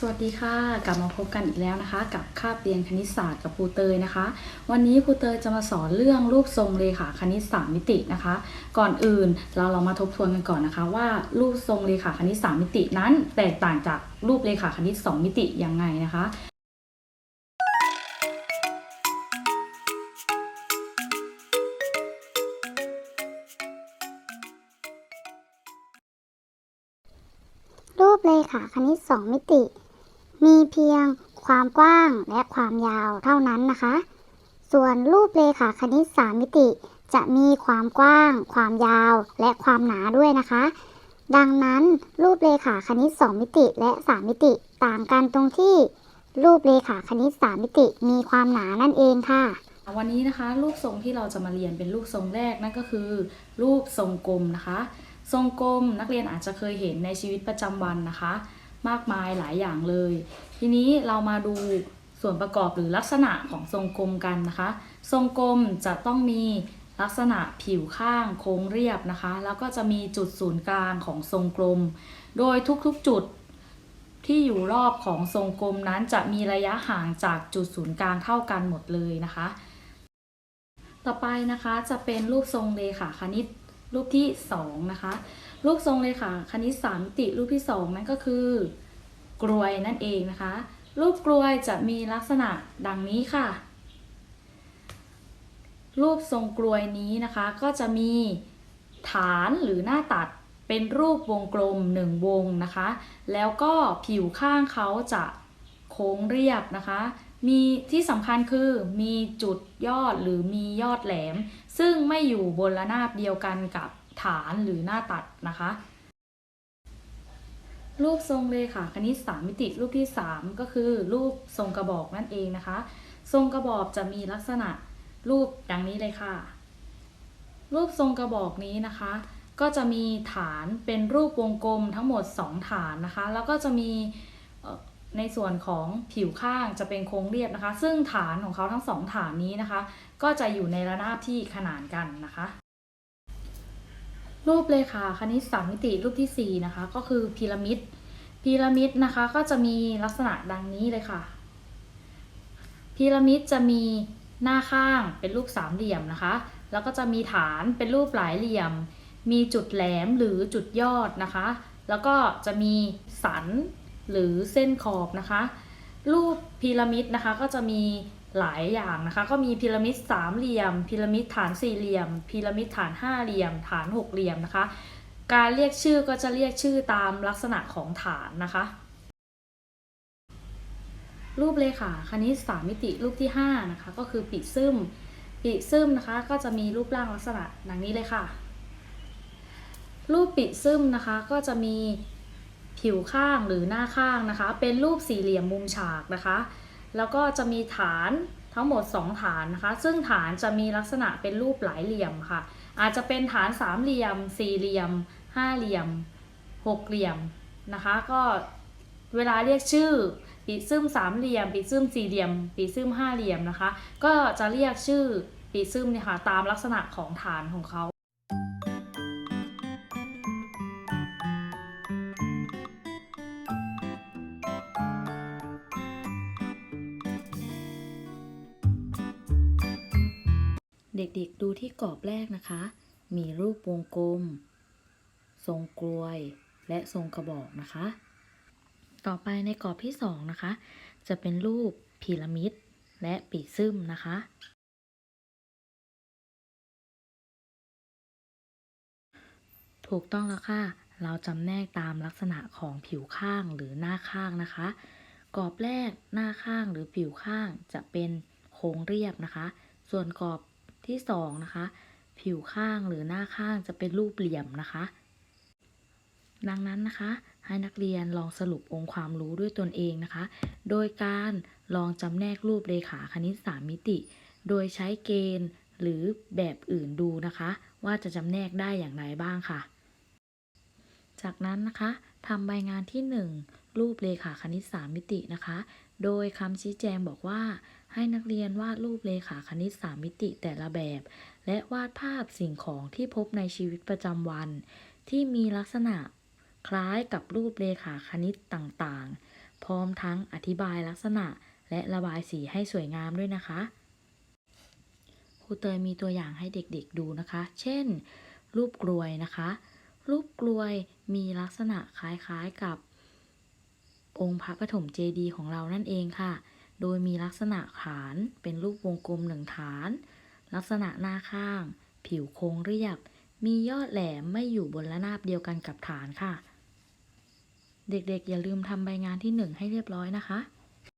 สวัสดีค่ะ กลับมาพบกันอีกแล้วนะคะ กับคาบเรียนคณิตศาสตร์กับครูเตยนะคะ วันนี้ครูเตยจะมาสอนเรื่องรูปทรงเลขาคณิตสามมิตินะคะ ก่อนอื่นเราลองมาทบทวนกันก่อนนะคะ ว่ารูปทรงเลขาคณิตสามมิตินั้น แตกต่างจากรูปเลขาคณิตสองมิติยังไงนะคะรูปเลขาคณิต 2 มิติ มีเพียงความกว้างและความยาวเท่านั้นนะคะ ส่วนรูปเลขาคณิต 3 มิติ จะมีความกว้าง ความยาว และความหนาด้วยนะคะ ดังนั้นรูปเลขาคณิต 2 มิติ และ 3 มิติ ต่างกันตรงที่ รูปเลขาคณิต 3 มิติ มีความหนานั่นเองค่ะ วันนี้นะคะ รูปทรงที่เราจะมาเรียนเป็นรูปทรงแรกนั่นก็คือ รูปทรงกลมนะคะ ทรงกลมนักเรียนอาจจะเคยเห็นในชีวิตประจำวันนะคะ มากมายหลายอย่างเลย ทีนี้เรามาดูส่วนประกอบหรือลักษณะของทรงกลมกันนะคะ ทรงกลมจะต้องมีลักษณะผิวข้างโค้งเรียบนะคะ แล้วก็จะมีจุดศูนย์กลางของทรงกลม โดยทุกๆจุดที่อยู่รอบของทรงกลมนั้นจะมีระยะห่างจากจุดศูนย์กลางเท่ากันหมดเลยนะคะ ต่อไปนะคะจะเป็นรูปทรงเลขาคณิต รูปที่2นะคะ รูปทรงเลขาคณิตสามมิติรูปที่2นั่นก็คือกลวยนั่นเองนะคะ รูปกลวยจะมีลักษณะดังนี้ค่ะ รูปทรงกลวยนี้นะคะ ก็จะมีฐานหรือหน้าตัดเป็นรูปวงกลมหนึ่งวงนะคะ แล้วก็ผิวข้างเขาจะโค้งเรียบนะคะ มีที่สำคัญคือมีจุดยอดหรือมียอดแหลม ซึ่งไม่อยู่บนระนาบเดียวกันกับฐานหรือหน้าตัดนะคะ รูปทรงเลขาคณิตสามมิติรูปที่ 3 ก็คือรูปทรงกระบอกนั่นเองนะคะ ทรงกระบอกจะมีลักษณะรูปดังนี้เลยค่ะ รูปทรงกระบอกนี้นะคะ ก็จะมีฐานเป็นรูปวงกลมทั้งหมด 2 ฐานนะคะ แล้วก็จะมี ในส่วนของผิวข้างจะเป็นโค้งเรียบนะคะ ซึ่งฐานของเขาทั้งสองฐานนี้นะคะ ก็จะอยู่ในระนาบที่ขนานกันนะคะ รูปเลขาคณิตสามมิติรูปที่ 4 นะคะ ก็คือพีระมิดพีระมิดนะคะก็จะมีลักษณะดังนี้เลยค่ะพีระมิดจะมีหน้าข้างเป็นรูปสามเหลี่ยมนะคะ แล้วก็จะมีฐานเป็นรูปหลายเหลี่ยม มีจุดแหลมหรือจุดยอดนะคะ แล้วก็จะมีสัน หรือเส้นขอบนะคะ รูปพีระมิดนะคะก็จะมีหลายอย่างนะคะ ก็มีพีระมิดสามเหลี่ยม พีระมิดฐานสี่เหลี่ยม พีระมิดฐานห้าเหลี่ยม ฐานหกเหลี่ยมนะคะ การเรียกชื่อก็จะเรียกชื่อตามลักษณะของฐานนะคะ รูปเลขาคณิตสามมิติรูปที่ห้านะคะก็คือปีซึมปีซึมนะคะก็จะมีรูปร่างลักษณะดังนี้เลยค่ะ รูปปิซึมนะคะก็จะมี ผิวข้างหรือหน้าข้างนะคะ เป็นรูปสี่เหลี่ยมมุมฉากนะคะ แล้วก็จะมีฐานทั้งหมด 2 ฐานนะคะ ซึ่งฐานจะมีลักษณะเป็นรูปหลายเหลี่ยมค่ะ อาจจะเป็นฐานสามเหลี่ยม สี่เหลี่ยม ห้าเหลี่ยม หกเหลี่ยมนะคะ ก็เวลาเรียกชื่อปีซึมสามเหลี่ยมปีซึมสี่เหลี่ยมปีซึมห้าเหลี่ยมนะคะ ก็จะเรียกชื่อปีซึมเนี่ยค่ะตามลักษณะของฐานของเขา เด็กๆดูที่กรอบแรกนะคะ มีรูปวงกลม ทรงกลวย และทรงกระบอกนะคะ ต่อไปในกรอบที่สองนะคะ จะเป็นรูปพีระมิด และปีซึมนะคะ ถูกต้องแล้วค่ะ เราจำแนกตามลักษณะของผิวข้างหรือหน้าข้างนะคะ กรอบแรกหน้าข้างหรือผิวข้างจะเป็นโค้งเรียบนะคะ ส่วนกรอบ ที่สองนะคะ ผิวข้างหรือหน้าข้างจะเป็นรูปเหลี่ยมนะคะ ดังนั้นนะคะ ให้นักเรียนลองสรุปองค์ความรู้ด้วยตนเองนะคะ โดยการลองจำแนกรูปเลขาคณิตสามมิติ โดยใช้เกณฑ์หรือแบบอื่นดูนะคะ ว่าจะจำแนกได้อย่างไรบ้างค่ะ จากนั้นนะคะทำใบงานที่ 1 รูปเลขาคณิตสามมิตินะคะ โดยคำชี้แจงบอกว่า ให้นักเรียนวาดรูปเลขาคณิตสามมิติแต่ละแบบ และวาดภาพสิ่งของที่พบในชีวิตประจำวัน ที่มีลักษณะคล้ายกับรูปเลขาคณิตต่างๆ พร้อมทั้งอธิบายลักษณะและระบายสีให้สวยงามด้วยนะคะครูเตยมีตัวอย่างให้เด็กๆดูนะคะ เช่น รูปกลวยนะคะ รูปกลวยมีลักษณะคล้ายๆกับ องค์พระปฐมเจดีย์ของเรานั่นเองค่ะ โดยมีลักษณะฐานเป็นรูปวงกลมหนึ่งฐาน ลักษณะหน้าข้าง ผิวโค้งเรียบ มียอดแหลมไม่อยู่บนระนาบเดียวกันกับฐานค่ะ เด็กๆ อย่าลืมทำใบงานที่หนึ่งให้เรียบร้อยนะคะ